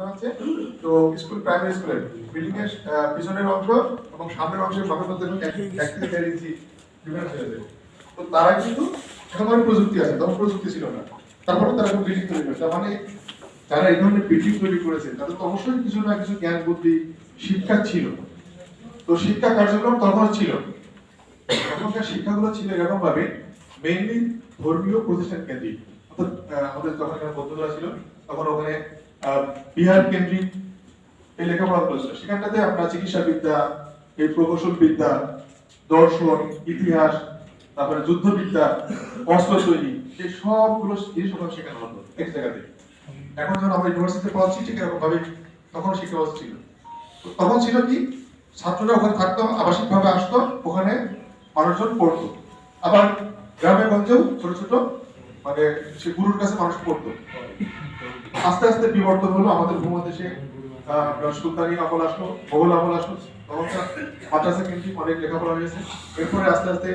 বানাচ্ছে তো school primary স্কুলের বিল্ডিং এর পিছনের অংশ এবং সামনের অংশের সবের মধ্যে এক এক থেকে দেড় ইঞ্চি ডিফারেন্স হয়ে যায়। তো তারা কিন্তু এখন অনেক প্রযুক্তি আছে তখন প্রযুক্তি ছিল না। তারপরে তারা এখন বিল্ডিং তৈরি করেছে। মানে যারা এই ধরনের বিল্ডিং তৈরি করেছে তাদের তো অবশ্যই কিছু না কিছু জ্ঞান বুদ্ধি শিক্ষা ছিল। তো শিক্ষা কার্যক্রম তখন ছিল। তখনকার শিক্ষাগুলো ছিল এরকম ভাবে মেইনলি ধর্মীয় প্রতিষ্ঠান কেন্দ্রিক। অর্থাৎ আমাদের যখন এখানে বৌদ্ধরা ছিল তখন ওখানে বিহার কেন্দ্রিক এই লেখাপড়া করেছিল সেখানটাতে আপনার চিকিৎসা বিদ্যা এই প্রকৌশল বিদ্যা দর্শন, ইতিহাস, তারপরে যুদ্ধবিদ্যা অস্ত্র তৈরি এই সবগুলো জিনিস ওখানে শেখানো হতো, এক জায়গাতে এখন যখন আমরা ইউনিভার্সিটিতে পড়াচ্ছি, ঠিক এরকম ভাবে তখন শিক্ষা ছিল। তখন ছিল কি, ছাত্ররা ওখানে থাকতো আবাসিক ভাবে আসতো, ওখানে মানুষজন পড়তো। আবার গ্রামে গঞ্জেও ছোট ছোট মানে সে গুরুর কাছে মানুষ পড়তো। আস্তে আস্তে বিবর্তন হলো, আমাদের উপমহাদেশে সুলতানি আমল আসলো মোগল আমল আসলো। তখন মাদ্রাসা কেন্দ্রিক অনেক লেখাপড়া হয়েছে। এরপরে আস্তে আস্তে